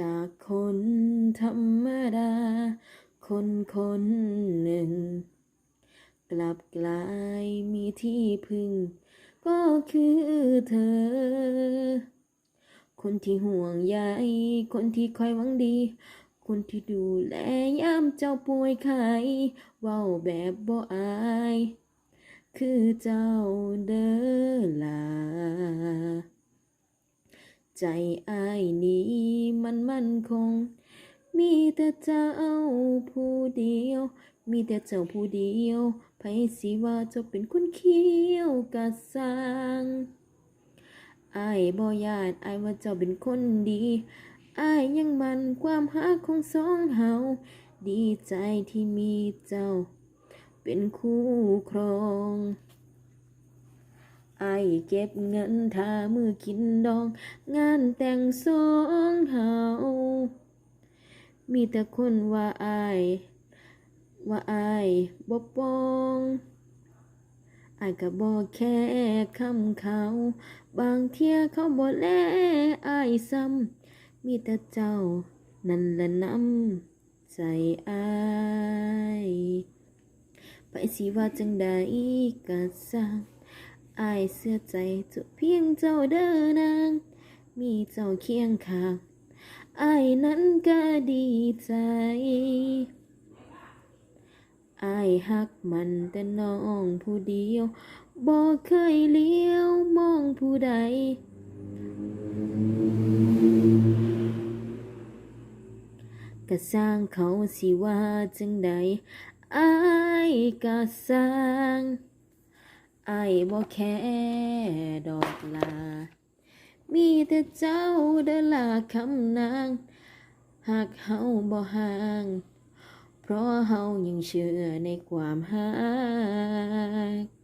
จากคนธรรมดา คนคนหนึ่ง กลับกลายมีที่พึ่ง ก็คือเธอ คนที่ห่วงใยคนที่คอยหวังดี คนที่ดูแลยามเจ้าป่วยไข้เว้าแบบบ่อาย คือเจ้าเด้อล่ะ ใจอ้ายนี้มันมั่นคง มีแต่เจ้าผู้เดียว มีแต่เจ้าผู้เดียวไผสิว่าเจ้าเป็นคนเขี้ยวกะสร้างอ้ายบ่ญาติอ้ายว่าเจ้าเป็นคนดีอ้ายยังมันความหักของสองเฮาดีใจที่มีเจ้า เป็นคู่ครอง ไอเก็บเงินทามือกินดอง งานแต่งสองเฮา มีแต่คนว่าไอว่าไอบ่ปองไอก็บ่แค่คำเขา บางเที่ยเขาบ่แลอายซ้ำมีแต่เจ้า นั่นละน้ำใจอายไปสิว่าจังใดก็สร้าง อายเสื้อใจจ้าเพียงเจ้าเด้อนาง มีเจ้าเคียงข้างอายนั้นก็ดีใจอายฮักมันแต่น้องผู้เดียวบ่เคยเลี้ยวมองผู้ใดก็สร้างเขาสิว่าจังใดอายก็สร้าง ไอ้บ่แค่ดอกลา มีแต่เจ้าเดลาคำนาง หากเฮาบ่ห่าง เพราะเฮายังเชื่อในความหัก